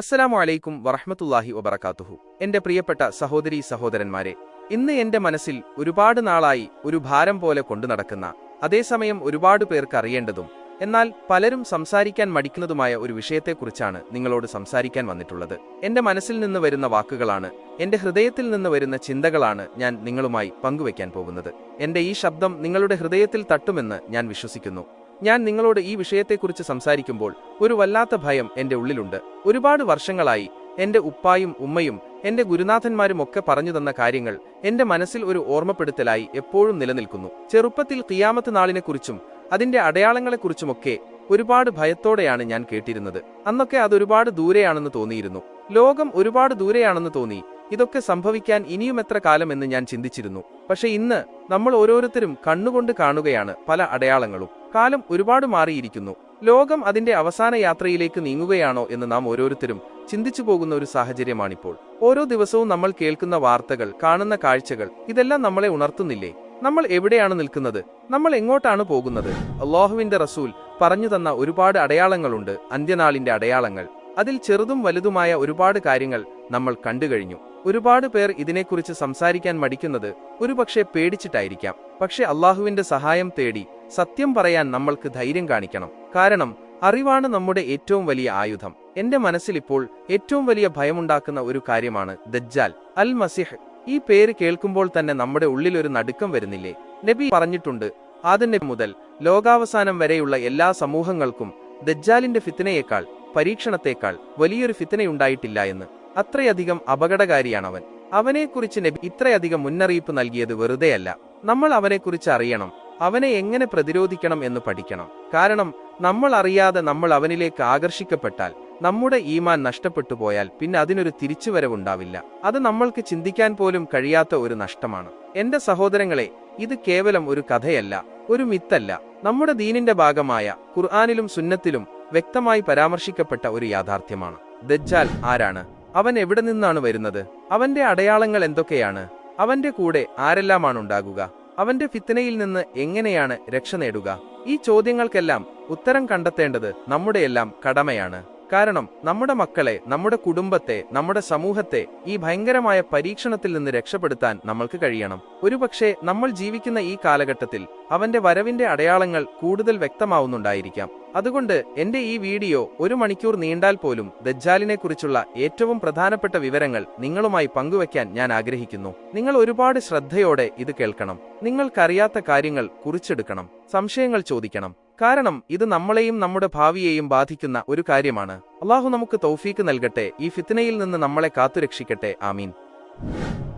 അസ്സലാമു അലൈക്കും വറഹ്മത്തുള്ളാഹി വബറകാതുഹു എന്റെ പ്രിയപ്പെട്ട സഹോദരീ സഹോദരന്മാരെ ഇന്ന് എന്റെ മനസ്സിൽ ഒരുപാട് നാളായി ഒരു ഭാരം പോലെ കൊണ്ടു നടക്കുന്ന അതേസമയം ഒരുപാട് പേർക്ക് അറിയേണ്ടതും എന്നാൽ പലരും സംസാരിക്കാൻ മടിക്കുന്നതുമായ ഒരു വിഷയത്തെക്കുറിച്ചാണ് നിങ്ങളോട് സംസാരിക്കാൻ വന്നിട്ടുള്ളത്. എന്റെ മനസ്സിൽ നിന്ന് വരുന്ന വാക്കുകളാണ് എന്റെ ഹൃദയത്തിൽ നിന്ന് വരുന്ന ചിന്തകളാണ് ഞാൻ നിങ്ങളുമായി പങ്കുവയ്ക്കാൻ പോകുന്നത്. എന്റെ ഈ ശബ്ദം നിങ്ങളുടെ ഹൃദയത്തിൽ തട്ടുമെന്ന് ഞാൻ വിശ്വസിക്കുന്നു. ഞാൻ നിങ്ങളോട് ഈ വിഷയത്തെക്കുറിച്ച് സംസാരിക്കുമ്പോൾ ഒരു വല്ലാത്ത ഭയം എന്റെ ഉള്ളിലുണ്ട്. ഒരുപാട് വർഷങ്ങളായി എന്റെ ഉപ്പായും ഉമ്മയും എന്റെ ഗുരുനാഥന്മാരും ഒക്കെ പറഞ്ഞു തന്ന കാര്യങ്ങൾ എന്റെ മനസ്സിൽ ഒരു ഓർമ്മപ്പെടുത്തലായി എപ്പോഴും നിലനിൽക്കുന്നു. ചെറുപ്പത്തിൽ കിയാമത്ത് നാളിനെക്കുറിച്ചും അതിന്റെ അടയാളങ്ങളെക്കുറിച്ചുമൊക്കെ ഒരുപാട് ഭയത്തോടെയാണ് ഞാൻ കേട്ടിരുന്നത്. അന്നൊക്കെ അതൊരുപാട് ദൂരെയാണെന്ന് തോന്നിയിരുന്നു. ലോകം ഒരുപാട് ദൂരെയാണെന്ന് തോന്നി. ഇതൊക്കെ സംഭവിക്കാൻ ഇനിയും എത്ര കാലം എന്ന് ഞാൻ ചിന്തിച്ചിരുന്നു. പക്ഷെ ഇന്ന് നമ്മൾ ഓരോരുത്തരും കണ്ണുകൊണ്ട് കാണുകയാണ് പല അടയാളങ്ങളും. കാലം ഒരുപാട് മാറിയിരിക്കുന്നു. ലോകം അതിന്റെ അവസാന യാത്രയിലേക്ക് നീങ്ങുകയാണോ എന്ന് നാം ഓരോരുത്തരും ചിന്തിച്ചു പോകുന്ന ഒരു സാഹചര്യമാണിപ്പോൾ. ഓരോ ദിവസവും നമ്മൾ കേൾക്കുന്ന വാർത്തകൾ കാണുന്ന കാഴ്ചകൾ ഇതെല്ലാം നമ്മളെ ഉണർത്തുന്നില്ലേ? നമ്മൾ എവിടെയാണ് നിൽക്കുന്നത്? നമ്മൾ എങ്ങോട്ടാണ് പോകുന്നത്? അള്ളാഹുവിന്റെ റസൂൽ പറഞ്ഞു തന്ന ഒരുപാട് അടയാളങ്ങളുണ്ട് അന്ത്യനാളിന്റെ അടയാളങ്ങൾ. അതിൽ ചെറുതും വലുതുമായ ഒരുപാട് കാര്യങ്ങൾ നമ്മൾ കണ്ടുകഴിഞ്ഞു. ഒരുപാട് പേർ ഇതിനെക്കുറിച്ച് സംസാരിക്കാൻ മടിക്കുന്നത് ഒരുപക്ഷെ പേടിച്ചിട്ടായിരിക്കാം. പക്ഷെ അള്ളാഹുവിന്റെ സഹായം തേടി സത്യം പറയാൻ നമ്മൾക്ക് ധൈര്യം കാണിക്കണം. കാരണം അറിവാണ് നമ്മുടെ ഏറ്റവും വലിയ ആയുധം. എന്റെ മനസ്സിലിപ്പോൾ ഏറ്റവും വലിയ ഭയമുണ്ടാക്കുന്ന ഒരു കാര്യമാണ് ദജ്ജാൽ അൽ മസിഹ് ഈ പേര് കേൾക്കുമ്പോൾ തന്നെ നമ്മുടെ ഉള്ളിൽ ഒരു നടുക്കം വരുന്നില്ലേ? നബി പറഞ്ഞിട്ടുണ്ട് ആദ്യ മുതൽ ലോകാവസാനം വരെയുള്ള എല്ലാ സമൂഹങ്ങൾക്കും ദജ്ജാലിന്റെ ഫിത്തനയേക്കാൾ പരീക്ഷണത്തേക്കാൾ വലിയൊരു ഫിത്തനയുണ്ടായിട്ടില്ല എന്ന്. അത്രയധികം അപകടകാരിയാണവൻ. അവനെക്കുറിച്ച് നബി ഇത്രയധികം മുന്നറിയിപ്പ് നൽകിയത് വെറുതെയല്ല. നമ്മൾ അവനെക്കുറിച്ച് അറിയണം. അവനെ എങ്ങനെ പ്രതിരോധിക്കണം എന്ന് പഠിക്കണം. കാരണം നമ്മൾ അറിയാതെ നമ്മൾ അവനിലേക്ക് ആകർഷിക്കപ്പെട്ടാൽ നമ്മുടെ ഈമാൻ നഷ്ടപ്പെട്ടു പോയാൽ പിന്നെ അതിനൊരു തിരിച്ചുവരവുണ്ടാവില്ല. അത് നമ്മൾക്ക് ചിന്തിക്കാൻ പോലും കഴിയാത്ത ഒരു നഷ്ടമാണ്. എന്റെ സഹോദരങ്ങളെ ഇത് കേവലം ഒരു കഥയല്ല ഒരു മിത്തല്ല. നമ്മുടെ ദീനിന്റെ ഭാഗമായ ഖുർആാനിലും സുന്നത്തിലും വ്യക്തമായി പരാമർശിക്കപ്പെട്ട ഒരു യാഥാർത്ഥ്യമാണ്. ദജ്ജാൽ ആരാണ്? അവൻ എവിടെ നിന്നാണ് വരുന്നത്? അവന്റെ അടയാളങ്ങൾ എന്തൊക്കെയാണ്? അവന്റെ കൂടെ ആരെല്ലാമാണ് ഉണ്ടാകുക അവന്റെ ഫിത്തനയിൽ നിന്ന് എങ്ങനെയാണ് രക്ഷ നേടുക? ഈ ചോദ്യങ്ങൾക്കെല്ലാം ഉത്തരം കണ്ടെത്തേണ്ടത് നമ്മുടെയെല്ലാം കടമയാണ്. കാരണം നമ്മുടെ മക്കളെ നമ്മുടെ കുടുംബത്തെ നമ്മുടെ സമൂഹത്തെ ഈ ഭയങ്കരമായ പരീക്ഷണത്തിൽ നിന്ന് രക്ഷപ്പെടുത്താൻ നമ്മൾക്ക് കഴിയണം. ഒരുപക്ഷെ നമ്മൾ ജീവിക്കുന്ന ഈ കാലഘട്ടത്തിൽ അവന്റെ വരവിന്റെ അടയാളങ്ങൾ കൂടുതൽ വ്യക്തമാവുന്നുണ്ടായിരിക്കാം. അതുകൊണ്ട് എന്റെ ഈ വീഡിയോ ഒരു മണിക്കൂർ നീണ്ടാൽ പോലും ദജ്ജാലിനെ കുറിച്ചുള്ള ഏറ്റവും പ്രധാനപ്പെട്ട വിവരങ്ങൾ നിങ്ങളുമായി പങ്കുവയ്ക്കാൻ ഞാൻ ആഗ്രഹിക്കുന്നു. നിങ്ങൾ ഒരുപാട് ശ്രദ്ധയോടെ ഇത് കേൾക്കണം. നിങ്ങൾക്കറിയാത്ത കാര്യങ്ങൾ കുറിച്ചെടുക്കണം. സംശയങ്ങൾ ചോദിക്കണം. കാരണം ഇത് നമ്മളെയും നമ്മുടെ ഭാവിയെയും ബാധിക്കുന്ന ഒരു കാര്യമാണ്. അള്ളാഹു നമുക്ക് തൗഫീക്ക് നൽകട്ടെ ഈ ഫിത്തനയിൽ നിന്ന് നമ്മളെ കാത്തുരക്ഷിക്കട്ടെ. ആമീൻ.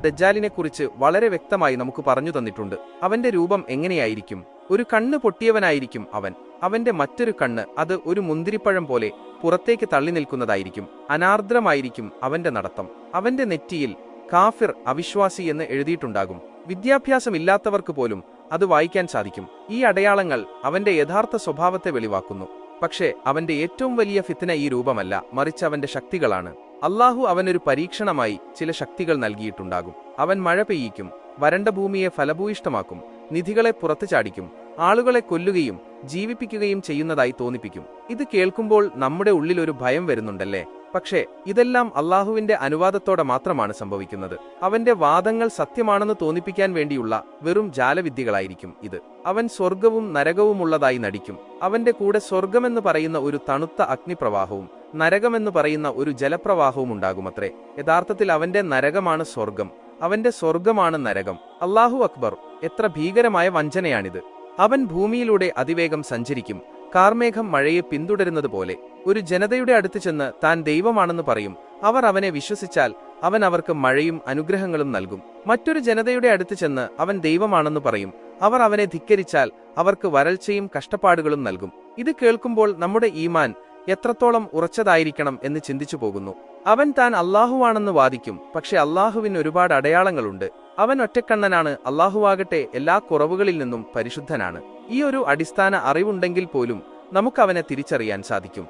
ദജ്ജാലിനെ കുറിച്ച് വളരെ വ്യക്തമായി നമുക്ക് പറഞ്ഞു തന്നിട്ടുണ്ട്. അവന്റെ രൂപം എങ്ങനെയായിരിക്കും? ഒരു കണ്ണ് പൊട്ടിയവനായിരിക്കും അവൻ. അവന്റെ മറ്റൊരു കണ്ണ് അത് ഒരു മുന്തിരിപ്പഴം പോലെ പുറത്തേക്ക് തള്ളി നിൽക്കുന്നതായിരിക്കും. അനാർദ്രമായിരിക്കും അവന്റെ നടത്തം. അവന്റെ നെറ്റിയിൽ കാഫിർ അവിശ്വാസി എന്ന് എഴുതിയിട്ടുണ്ടാകും. വിദ്യാഭ്യാസമില്ലാത്തവർക്ക് പോലും അത് വായിക്കാൻ സാധിക്കും. ഈ അടയാളങ്ങൾ അവന്റെ യഥാർത്ഥ സ്വഭാവത്തെ വെളിവാക്കുന്നു. പക്ഷേ അവന്റെ ഏറ്റവും വലിയ ഫിത്തിന ഈ രൂപമല്ല മറിച്ച് അവന്റെ ശക്തികളാണ്. അള്ളാഹു അവനൊരു പരീക്ഷണമായി ചില ശക്തികൾ നൽകിയിട്ടുണ്ടാകും. അവൻ മഴ പെയ്യിക്കും വരണ്ട ഭൂമിയെ ഫലഭൂയിഷ്ടമാക്കും നിധികളെ പുറത്തു ചാടിക്കും ആളുകളെ കൊല്ലുകയും ജീവിപ്പിക്കുകയും ചെയ്യുന്നതായി തോന്നിപ്പിക്കും. ഇത് കേൾക്കുമ്പോൾ നമ്മുടെ ഉള്ളിൽ ഒരു ഭയം വരുന്നുണ്ടല്ലേ? പക്ഷേ ഇതെല്ലാം അള്ളാഹുവിന്റെ അനുവാദത്തോടെ മാത്രമാണ് സംഭവിക്കുന്നത്. അവന്റെ വാദങ്ങൾ സത്യമാണെന്ന് തോന്നിപ്പിക്കാൻ വേണ്ടിയുള്ള വെറും ജാലവിദ്യകളായിരിക്കും ഇത്. അവൻ സ്വർഗവും നരകവുമുള്ളതായി നടിക്കും. അവന്റെ കൂടെ സ്വർഗമെന്ന് പറയുന്ന ഒരു തണുത്ത അഗ്നിപ്രവാഹവും നരകമെന്ന് പറയുന്ന ഒരു ജലപ്രവാഹവും ഉണ്ടാകുമത്രേ. യഥാർത്ഥത്തിൽ അവന്റെ നരകമാണ് സ്വർഗം അവന്റെ സ്വർഗമാണ് നരകം. അള്ളാഹു അക്ബർ എത്ര ഭീകരമായ വഞ്ചനയാണിത്. അവൻ ഭൂമിയിലൂടെ അതിവേഗം സഞ്ചരിക്കും. കാർമേഘം മഴയെ പിന്തുടരുന്നത് പോലെ ഒരു ജനതയുടെ അടുത്ത് ചെന്ന് താൻ ദൈവമാണെന്ന് പറയും. അവർ അവനെ വിശ്വസിച്ചാൽ അവൻ അവർക്ക് മഴയും അനുഗ്രഹങ്ങളും നൽകും. മറ്റൊരു ജനതയുടെ അടുത്ത് ചെന്ന് അവൻ ദൈവമാണെന്ന് പറയും. അവർ അവനെ ധിക്കരിച്ചാൽ അവർക്ക് വരൾച്ചയും കഷ്ടപ്പാടുകളും നൽകും. ഇത് കേൾക്കുമ്പോൾ നമ്മുടെ ഈമാൻ എത്രത്തോളം ഉറച്ചതായിരിക്കണം എന്ന് ചിന്തിച്ചു പോകുന്നു. അവൻ താൻ അള്ളാഹുവാണെന്ന് വാദിക്കും. പക്ഷെ അള്ളാഹുവിന് ഒരുപാട് അടയാളങ്ങളുണ്ട്. അവൻ ഒറ്റക്കണ്ണനാണ്. അള്ളാഹുവാകട്ടെ എല്ലാ കുറവുകളിൽ നിന്നും പരിശുദ്ധനാണ്. ഈ ഒരു അടിസ്ഥാന അറിവുണ്ടെങ്കിൽ പോലും നമുക്കവനെ തിരിച്ചറിയാൻ സാധിക്കും.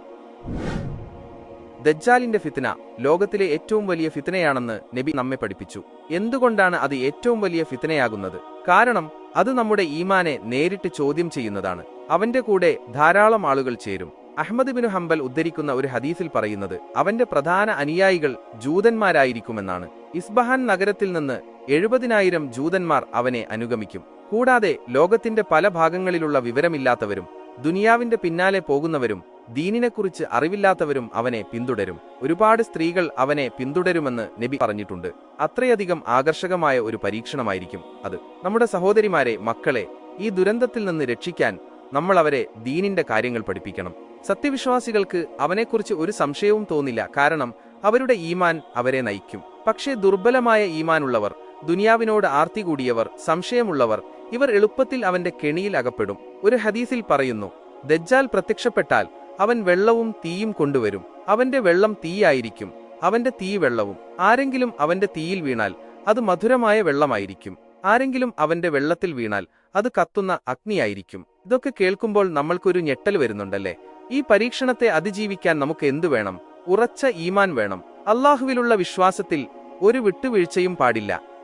ദജ്ജാലിന്റെ ഫിത്തന ലോകത്തിലെ ഏറ്റവും വലിയ ഫിത്തനയാണെന്ന് നബി നമ്മെ പഠിപ്പിച്ചു. എന്തുകൊണ്ടാണ് അത് ഏറ്റവും വലിയ ഫിത്തനയാകുന്നത് കാരണം അത് നമ്മുടെ ഈമാനെ നേരിട്ട് ചോദ്യം ചെയ്യുന്നതാണ്. അവന്റെ കൂടെ ധാരാളം ആളുകൾ ചേരും. അഹമ്മദ് ബിനു ഹംബൽ ഉദ്ധരിക്കുന്ന ഒരു ഹദീസിൽ പറയുന്നത് അവന്റെ പ്രധാന അനുയായികൾ ജൂതന്മാരായിരിക്കുമെന്നാണ്. ഇസ്ബഹാൻ നഗരത്തിൽ നിന്ന് എഴുപതിനായിരം ജൂതന്മാർ അവനെ അനുഗമിക്കും. കൂടാതെ ലോകത്തിന്റെ പല ഭാഗങ്ങളിലുള്ള വിവരമില്ലാത്തവരും ദുനിയാവിന്റെ പിന്നാലെ പോകുന്നവരും ദീനിനെക്കുറിച്ച് അറിവില്ലാത്തവരും അവനെ പിന്തുടരും. ഒരുപാട് സ്ത്രീകൾ അവനെ പിന്തുടരുമെന്ന് നബി പറഞ്ഞിട്ടുണ്ട്. അത്രയധികം ആകർഷകമായ ഒരു പരീക്ഷണമായിരിക്കും അത്. നമ്മുടെ സഹോദരിമാരെ മക്കളെ ഈ ദുരന്തത്തിൽ നിന്ന് രക്ഷിക്കാൻ നമ്മൾ അവരെ ദീനിന്റെ കാര്യങ്ങൾ പഠിപ്പിക്കണം. സത്യവിശ്വാസികൾക്ക് അവനെക്കുറിച്ച് ഒരു സംശയവും തോന്നില്ല. കാരണം അവരുടെ ഈമാൻ അവരെ നയിക്കും. പക്ഷേ ദുർബലമായ ഈമാനുള്ളവർ ദുനിയാവിനോട് ആർത്തി കൂടിയവർ സംശയമുള്ളവർ ഇവർ എളുപ്പത്തിൽ അവന്റെ കെണിയിൽ അകപ്പെടും. ഒരു ഹദീസിൽ പറയുന്നു ദജ്ജാൽ പ്രത്യക്ഷപ്പെട്ടാൽ അവൻ വെള്ളവും തീയും കൊണ്ടുവരും. അവന്റെ വെള്ളം തീയായിരിക്കും അവന്റെ തീ വെള്ളവും. ആരെങ്കിലും അവന്റെ തീയിൽ വീണാൽ അത് മധുരമായ വെള്ളമായിരിക്കും. ആരെങ്കിലും അവന്റെ വെള്ളത്തിൽ വീണാൽ അത് കത്തുന്ന അഗ്നിയായിരിക്കും. ഇതൊക്കെ കേൾക്കുമ്പോൾ നമ്മൾക്കൊരു ഞെട്ടൽ വരുന്നുണ്ടല്ലേ? ഈ പരീക്ഷണത്തെ അതിജീവിക്കാൻ നമുക്ക് എന്തു വേണം? ഉറച്ച ഈമാൻ വേണം. അള്ളാഹുവിലുള്ള വിശ്വാസത്തിൽ ഒരു വിട്ടുവീഴ്ചയും പാടില്ല.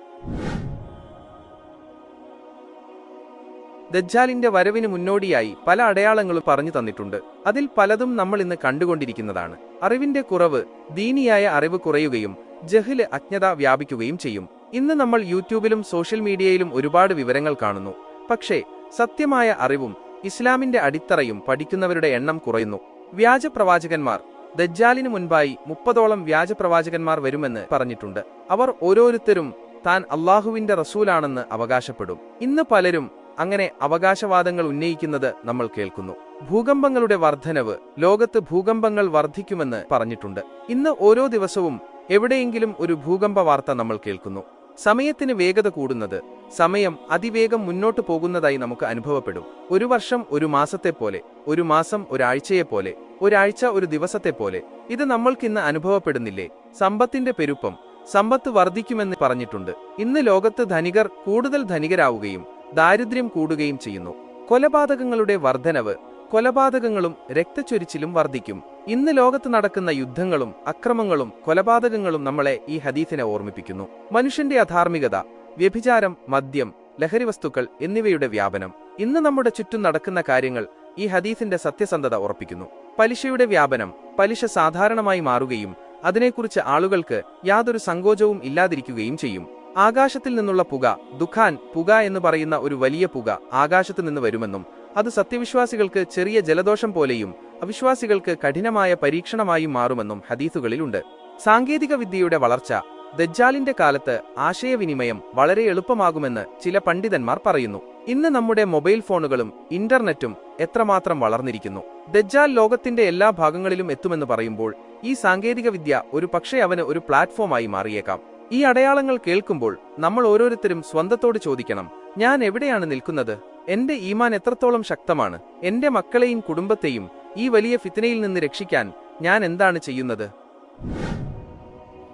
ദജ്ജാലിന്റെ വരവിന് മുന്നോടിയായി പല അടയാളങ്ങളും പറഞ്ഞു തന്നിട്ടുണ്ട്. അതിൽ പലതും നമ്മൾ ഇന്ന് കണ്ടുകൊണ്ടിരിക്കുന്നതാണ്. അറിവിന്റെ കുറവ് ദീനിയായ അറിവ് കുറയുകയും ജഹിൽ അജ്ഞത വ്യാപിക്കുകയും ചെയ്യും. ഇന്ന് നമ്മൾ യൂട്യൂബിലും സോഷ്യൽ മീഡിയയിലും ഒരുപാട് വിവരങ്ങൾ കാണുന്നു. പക്ഷേ സത്യമായ അറിവും ഇസ്ലാമിന്റെ അടിത്തറയും പഠിക്കുന്നവരുടെ എണ്ണം കുറയുന്നു. വ്യാജപ്രവാചകന്മാർ ദജ്ജാലിന് മുൻപായി മുപ്പതോളം വ്യാജപ്രവാചകന്മാർ വരുമെന്ന് പറഞ്ഞിട്ടുണ്ട്. അവർ ഓരോരുത്തരും താൻ അള്ളാഹുവിന്റെ റസൂലാണെന്ന് അവകാശപ്പെടും. ഇന്ന് പലരും അങ്ങനെ അവകാശവാദങ്ങൾ ഉന്നയിക്കുന്നത് നമ്മൾ കേൾക്കുന്നു. ഭൂകമ്പങ്ങളുടെ വർധനവ് ലോകത്ത് ഭൂകമ്പങ്ങൾ വർദ്ധിക്കുമെന്ന് പറഞ്ഞിട്ടുണ്ട്. ഇന്ന് ഓരോ ദിവസവും എവിടെയെങ്കിലും ഒരു ഭൂകമ്പ വാർത്ത നമ്മൾ കേൾക്കുന്നു. സമയത്തിന് വേഗത കൂടുന്നത് സമയം അതിവേഗം മുന്നോട്ടു പോകുന്നതായി നമുക്ക് അനുഭവപ്പെടും. ഒരു വർഷം ഒരു മാസത്തെ പോലെ ഒരു മാസം ഒരാഴ്ചയെ പോലെ ഒരാഴ്ച ഒരു ദിവസത്തെ പോലെ. ഇത് നമ്മൾക്കിന്ന് അനുഭവപ്പെടുന്നില്ലേ? സമ്പത്തിന്റെ പെരുപ്പം സമ്പത്ത് വർദ്ധിക്കുമെന്ന് പറഞ്ഞിട്ടുണ്ട്. ഇന്ന് ലോകത്ത് ധനികർ കൂടുതൽ ധനികരാവുകയും ദാരിദ്ര്യം കൂടുകയും ചെയ്യുന്നു. കൊലപാതകങ്ങളുടെ വർധനവ് കൊലപാതകങ്ങളും രക്തച്ചൊരിച്ചിലും വർദ്ധിക്കും. ഇന്ന് ലോകത്ത് നടക്കുന്ന യുദ്ധങ്ങളും അക്രമങ്ങളും കൊലപാതകങ്ങളും നമ്മളെ ഈ ഹദീസിനെ ഓർമ്മിപ്പിക്കുന്നു. മനുഷ്യന്റെ അധാർമികത വ്യഭിചാരം മദ്യം ലഹരി വസ്തുക്കൾ എന്നിവയുടെ വ്യാപനം. ഇന്ന് നമ്മുടെ ചുറ്റും നടക്കുന്ന കാര്യങ്ങൾ ഈ ഹദീസിന്റെ സത്യസന്ധത ഉറപ്പിക്കുന്നു. പലിശയുടെ വ്യാപനം പലിശ സാധാരണമായി മാറുകയും അതിനെക്കുറിച്ച് ആളുകൾക്ക് യാതൊരു സങ്കോചവും ഇല്ലാതിരിക്കുകയും ചെയ്യും. ആകാശത്തിൽ നിന്നുള്ള പുക ദുഖാൻ പുക എന്ന് പറയുന്ന ഒരു വലിയ പുക ആകാശത്തു നിന്ന് വരുമെന്നും അത് സത്യവിശ്വാസികൾക്ക് ചെറിയ ജലദോഷം പോലെയും അവിശ്വാസികൾക്ക് കഠിനമായ പരീക്ഷണമായും മാറുമെന്നും ഹദീസുകളിലുണ്ട്. സാങ്കേതിക വിദ്യയുടെ വളർച്ച ദജ്ജാലിന്റെ കാലത്ത് ആശയവിനിമയം വളരെ എളുപ്പമാകുമെന്ന് ചില പണ്ഡിതന്മാർ പറയുന്നു. ഇന്ന് നമ്മുടെ മൊബൈൽ ഫോണുകളും ഇന്റർനെറ്റും എത്രമാത്രം വളർന്നിരിക്കുന്നു. ദജ്ജാൽ ലോകത്തിന്റെ എല്ലാ ഭാഗങ്ങളിലും എത്തുമെന്ന് പറയുമ്പോൾ ഈ സാങ്കേതിക വിദ്യ ഒരു പക്ഷേ അവന് ഒരു പ്ലാറ്റ്ഫോമായി മാറിയേക്കാം. ഈ അടയാളങ്ങൾ കേൾക്കുമ്പോൾ നമ്മൾ ഓരോരുത്തരും സ്വന്തത്തോട് ചോദിക്കണം ഞാൻ എവിടെയാണ് നിൽക്കുന്നത്? എന്റെ ഈമാൻ എത്രത്തോളം ശക്തമാണ്? എന്റെ മക്കളെയും കുടുംബത്തെയും ഈ വലിയ ഫിത്തനയിൽ നിന്ന് രക്ഷിക്കാൻ ഞാൻ എന്താണ് ചെയ്യുന്നത്?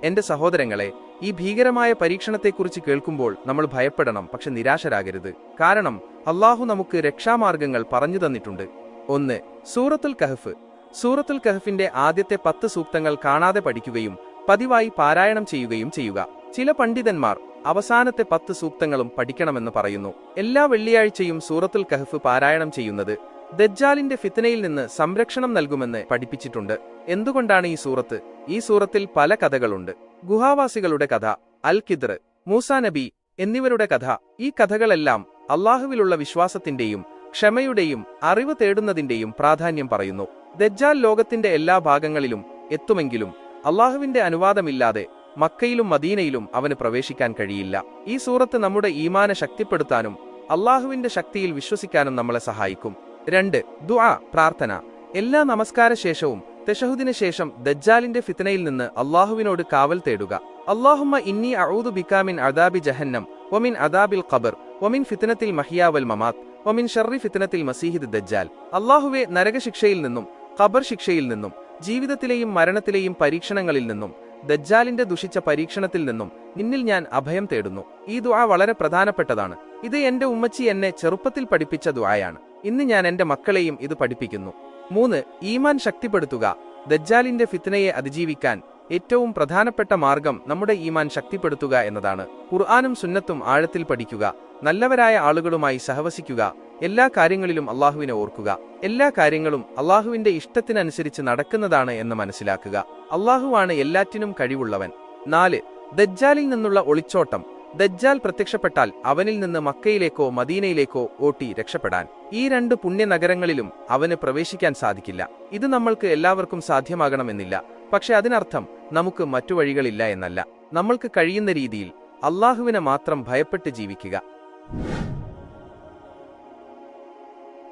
എന്റെ സഹോദരങ്ങളെ ഈ ഭീകരമായ പരീക്ഷണത്തെക്കുറിച്ച് കേൾക്കുമ്പോൾ നമ്മൾ ഭയപ്പെടണം പക്ഷെ നിരാശരാകരുത്. കാരണം അള്ളാഹു നമുക്ക് രക്ഷാമാർഗങ്ങൾ പറഞ്ഞു തന്നിട്ടുണ്ട്. ഒന്ന് സൂറത്തുൽ കഹഫ്. സൂറത്തുൽ കഹഫിന്റെ ആദ്യത്തെ പത്ത് സൂക്തങ്ങൾ കാണാതെ പഠിക്കുകയും പതിവായി പാരായണം ചെയ്യുകയും ചെയ്യുക. ചില പണ്ഡിതന്മാർ അവസാനത്തെ പത്ത് സൂക്തങ്ങളും പഠിക്കണമെന്ന് പറയുന്നു. എല്ലാ വെള്ളിയാഴ്ചയും സൂറത്തുൽ കഹഫ് പാരായണം ചെയ്യുന്നത് ദജ്ജാലിന്റെ ഫിത്തനയിൽ നിന്ന് സംരക്ഷണം നൽകുമെന്ന് പഠിപ്പിച്ചിട്ടുണ്ട്. എന്തുകൊണ്ടാണ് ഈ സൂറത്ത്? ഈ സൂറത്തിൽ പല കഥകളുണ്ട്. ഗുഹാവാസികളുടെ കഥ അൽ കിദ്ർ മൂസാ നബി എന്നിവരുടെ കഥ. ഈ കഥകളെല്ലാം അള്ളാഹുവിലുള്ള വിശ്വാസത്തിന്റെയും ക്ഷമയുടെയും അറിവ് തേടുന്നതിന്റെയും പ്രാധാന്യം പറയുന്നു. ദജ്ജാൽ ലോകത്തിന്റെ എല്ലാ ഭാഗങ്ങളിലും എത്തുമെങ്കിലും അള്ളാഹുവിന്റെ അനുവാദമില്ലാതെ മക്കയിലും മദീനയിലും അവന് പ്രവേശിക്കാൻ കഴിയില്ല. ഈ സൂറത്ത് നമ്മുടെ ഈമാനെ ശക്തിപ്പെടുത്താനും അള്ളാഹുവിന്റെ ശക്തിയിൽ വിശ്വസിക്കാനും നമ്മളെ സഹായിക്കും. രണ്ട് ദുആ പ്രാർത്ഥന. എല്ലാ നമസ്കാര ശേഷവും തെഷഹുദിന് ശേഷം ദജ്ജാലിന്റെ ഫിത്തനയിൽ നിന്ന് അള്ളാഹുവിനോട് കാവൽ തേടുക. അള്ളാഹുമ്മ ഇന്നി അഊദു ബിക്കാമിൻ അദാബി ജഹന്നം ഒമിൻ അദാബിൽ ഖബർ ഒമിൻ ഫിത്തനത്തിൽ മഹിയാവൽ മമാത്ത് ഒമിൻ ഷർറി ഫിത്തനത്തിൽ മസീഹിദ് ദജ്ജാൽ. അള്ളാഹുവെ നരകശിക്ഷയിൽ നിന്നും ഖബർ ശിക്ഷയിൽ നിന്നും ജീവിതത്തിലെയും മരണത്തിലെയും പരീക്ഷണങ്ങളിൽ നിന്നും ദജ്ജാലിന്റെ ദുഷിച്ച പരീക്ഷണത്തിൽ നിന്നും നിന്നിൽ ഞാൻ അഭയം തേടുന്നു. ഈ ദുആ വളരെ പ്രധാനപ്പെട്ടതാണ്. ഇത് എന്റെ ഉമ്മച്ചി എന്നെ ചെറുപ്പത്തിൽ പഠിപ്പിച്ച ദുആയാണ്. ഇന്ന് ഞാൻ എന്റെ മക്കളെയും ഇത് പഠിപ്പിക്കുന്നു. മൂന്ന് ഈമാൻ ശക്തിപ്പെടുത്തുക. ദജ്ജാലിന്റെ ഫിത്നയെ അതിജീവിക്കാൻ ഏറ്റവും പ്രധാനപ്പെട്ട മാർഗം നമ്മുടെ ഈമാൻ ശക്തിപ്പെടുത്തുക എന്നതാണ്. ഖുർആാനും സുന്നത്തും ആഴത്തിൽ പഠിക്കുക. നല്ലവരായ ആളുകളുമായി സഹവസിക്കുക. എല്ലാ കാര്യങ്ങളിലും അള്ളാഹുവിനെ ഓർക്കുക. എല്ലാ കാര്യങ്ങളും അള്ളാഹുവിന്റെ ഇഷ്ടത്തിനനുസരിച്ച് നടക്കുന്നതാണ് എന്ന് മനസ്സിലാക്കുക. അള്ളാഹുവാണ് എല്ലാറ്റിനും കഴിവുള്ളവൻ. നാല് ദജ്ജാലിൽ നിന്നുള്ള ഒളിച്ചോട്ടം. ദജ്ജാൽ പ്രത്യക്ഷപ്പെട്ടാൽ അവനിൽ നിന്ന് മക്കയിലേക്കോ മദീനയിലേക്കോ ഓട്ടി രക്ഷപ്പെടാൻ. ഈ രണ്ട് പുണ്യനഗരങ്ങളിലും അവന് പ്രവേശിക്കാൻ സാധിക്കില്ല. ഇത് നമ്മൾക്ക് എല്ലാവർക്കും സാധ്യമാകണമെന്നില്ല. പക്ഷെ അതിനർത്ഥം നമുക്ക് മറ്റു വഴികളില്ല എന്നല്ല. നമ്മൾക്ക് കഴിയുന്ന രീതിയിൽ അള്ളാഹുവിനെ മാത്രം ഭയപ്പെട്ട് ജീവിക്കുക.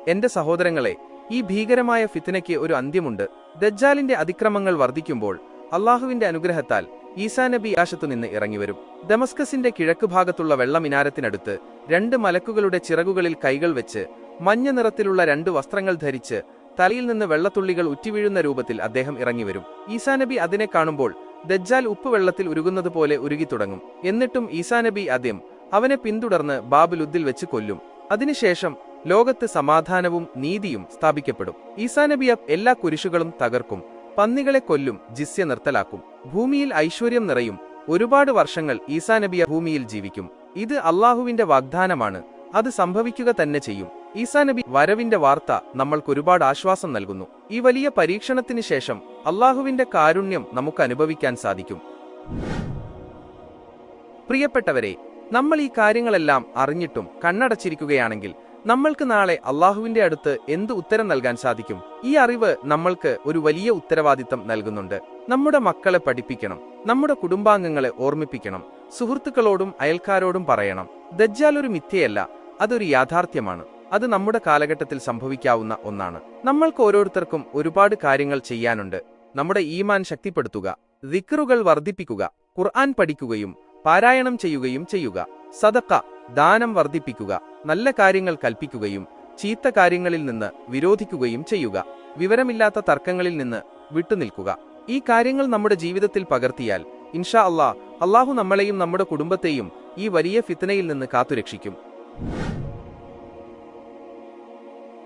എന്റെ സഹോദരങ്ങളെ ഈ ഭീകരമായ ഫിത്തിനയ്ക്ക് ഒരു അന്ത്യമുണ്ട്. ദജ്ജാലിന്റെ അതിക്രമങ്ങൾ വർദ്ധിക്കുമ്പോൾ അള്ളാഹുവിന്റെ അനുഗ്രഹത്താൽ ഈസാ നബി ആശത്തുനിന്ന് ഇറങ്ങിവരും. ദമസ്കസിന്റെ കിഴക്ക് ഭാഗത്തുള്ള വെള്ളമിനാരത്തിനടുത്ത് രണ്ട് മലക്കുകളുടെ ചിറകുകളിൽ കൈകൾ വെച്ച് മഞ്ഞ നിറത്തിലുള്ള രണ്ട് വസ്ത്രങ്ങൾ ധരിച്ച് തലയിൽ നിന്ന് വെള്ളത്തുള്ളികൾ ഉറ്റിവീഴുന്ന രൂപത്തിൽ അദ്ദേഹം ഇറങ്ങിവരും. ഈസാ നബി അതിനെ കാണുമ്പോൾ ദജ്ജാൽ ഉപ്പ് വെള്ളത്തിൽ ഉരുകുന്നത് പോലെ ഉരുകിത്തുടങ്ങും. എന്നിട്ടും ഈസാ നബി ആദ്യം അവനെ പിന്തുടർന്ന് ബാബുലുദ്ദിൽ വെച്ച് കൊല്ലും. അതിനുശേഷം ലോകത്ത് സമാധാനവും നീതിയും സ്ഥാപിക്കപ്പെടും. ഈസാ നബിയ എല്ലാ കുരിശുകളും തകർക്കും. പന്നികളെ കൊല്ലും ജിസ്യ നിർത്തലാക്കും. ഭൂമിയിൽ ഐശ്വര്യം നിറയും. ഒരുപാട് വർഷങ്ങൾ ഈസാ നബി ഭൂമിയിൽ ജീവിക്കും. ഇത് അള്ളാഹുവിന്റെ വാഗ്ദാനമാണ്. അത് സംഭവിക്കുക തന്നെ ചെയ്യും. ഈസാ നബി വരവിന്റെ വാർത്ത നമ്മൾക്ക് ഒരുപാട് ആശ്വാസം നൽകുന്നു. ഈ വലിയ പരീക്ഷണത്തിന് ശേഷം അള്ളാഹുവിന്റെ കാരുണ്യം നമുക്ക് അനുഭവിക്കാൻ സാധിക്കും. പ്രിയപ്പെട്ടവരെ നമ്മൾ ഈ കാര്യങ്ങളെല്ലാം അറിഞ്ഞിട്ടും കണ്ണടച്ചിരിക്കുകയാണെങ്കിൽ നമ്മൾക്ക് നാളെ അള്ളാഹുവിന്റെ അടുത്ത് എന്ത് ഉത്തരം നൽകാൻ സാധിക്കും? ഈ അറിവ് നമ്മൾക്ക് ഒരു വലിയ ഉത്തരവാദിത്തം നൽകുന്നുണ്ട്. നമ്മുടെ മക്കളെ പഠിപ്പിക്കണം. നമ്മുടെ കുടുംബാംഗങ്ങളെ ഓർമ്മിപ്പിക്കണം. സുഹൃത്തുക്കളോടും അയൽക്കാരോടും പറയണം. ദജ്ജാൽ ഒരു മിഥ്യയല്ല അതൊരു യാഥാർത്ഥ്യമാണ്. അത് നമ്മുടെ കാലഘട്ടത്തിൽ സംഭവിക്കാവുന്ന ഒന്നാണ്. നമ്മൾക്ക് ഓരോരുത്തർക്കും ഒരുപാട് കാര്യങ്ങൾ ചെയ്യാനുണ്ട്. നമ്മുടെ ഈമാൻ ശക്തിപ്പെടുത്തുക ദിക്റുകൾ വർദ്ധിപ്പിക്കുക ഖുർആൻ പഠിക്കുകയും പാരായണം ചെയ്യുകയും ചെയ്യുക. സദക്ക ദാനം വർദ്ധിപ്പിക്കുക നല്ല കാര്യങ്ങൾ കൽപ്പിക്കുകയും ചീത്ത കാര്യങ്ങളിൽ നിന്ന് വിരോധിക്കുകയും ചെയ്യുക. വിവരമില്ലാത്ത തർക്കങ്ങളിൽ നിന്ന് വിട്ടുനിൽക്കുക. ഈ കാര്യങ്ങൾ നമ്മുടെ ജീവിതത്തിൽ പകർത്തിയാൽ ഇൻഷാ അള്ളാഹ് അള്ളാഹു നമ്മളെയും നമ്മുടെ കുടുംബത്തെയും ഈ വലിയ ഫിത്തനയിൽ നിന്ന് കാത്തുരക്ഷിക്കും.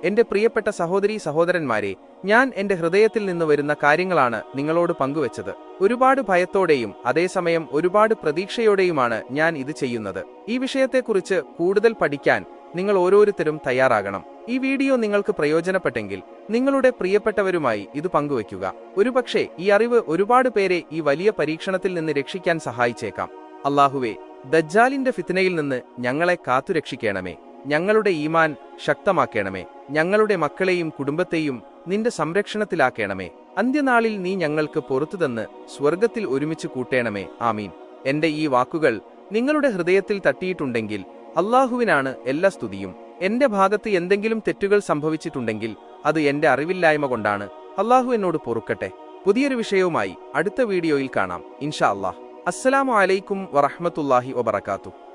എന്റെ പ്രിയപ്പെട്ട സഹോദരി സഹോദരന്മാരെ ഞാൻ എന്റെ ഹൃദയത്തിൽ നിന്ന് വരുന്ന കാര്യങ്ങളാണ് നിങ്ങളോട് പങ്കുവച്ചത്. ഒരുപാട് ഭയത്തോടെയും അതേസമയം ഒരുപാട് പ്രതീക്ഷയോടെയുമാണ് ഞാൻ ഇത് ചെയ്യുന്നത്. ഈ വിഷയത്തെക്കുറിച്ച് കൂടുതൽ പഠിക്കാൻ നിങ്ങൾ ഓരോരുത്തരും തയ്യാറാകണം. ഈ വീഡിയോ നിങ്ങൾക്ക് പ്രയോജനപ്പെട്ടെങ്കിൽ നിങ്ങളുടെ പ്രിയപ്പെട്ടവരുമായി ഇത് പങ്കുവയ്ക്കുക ഒരുപക്ഷെ ഈ അറിവ് ഒരുപാട് പേരെ ഈ വലിയ പരീക്ഷണത്തിൽ നിന്ന് രക്ഷിക്കാൻ സഹായിച്ചേക്കാം. അള്ളാഹുവേ ദജ്ജാലിന്റെ ഫിത്തനയിൽ നിന്ന് ഞങ്ങളെ കാത്തുരക്ഷിക്കണമേ. ഞങ്ങളുടെ ഈമാൻ ശക്തമാക്കണമേ. ഞങ്ങളുടെ മക്കളെയും കുടുംബത്തെയും നിന്റെ സംരക്ഷണത്തിലാക്കണമേ. അന്ത്യനാളിൽ നീ ഞങ്ങൾക്ക് പുറത്തുതന്ന് സ്വർഗത്തിൽ ഒരുമിച്ച് കൂട്ടേണമേ. ആമീൻ. എന്റെ ഈ വാക്കുകൾ നിങ്ങളുടെ ഹൃദയത്തിൽ തട്ടിയിട്ടുണ്ടെങ്കിൽ അള്ളാഹുവിനാണ് എല്ലാ സ്തുതിയും. എന്റെ ഭാഗത്ത് എന്തെങ്കിലും തെറ്റുകൾ സംഭവിച്ചിട്ടുണ്ടെങ്കിൽ അത് എന്റെ അറിവില്ലായ്മ കൊണ്ടാണ്. അള്ളാഹു എന്നോട് പൊറുക്കട്ടെ. പുതിയൊരു വിഷയവുമായി അടുത്ത വീഡിയോയിൽ കാണാം. ഇൻഷാ അള്ളാഹ് അസ്സലാമു അലൈക്കും വറഹ്മത്തുള്ളാഹി വബറകാതുഹു.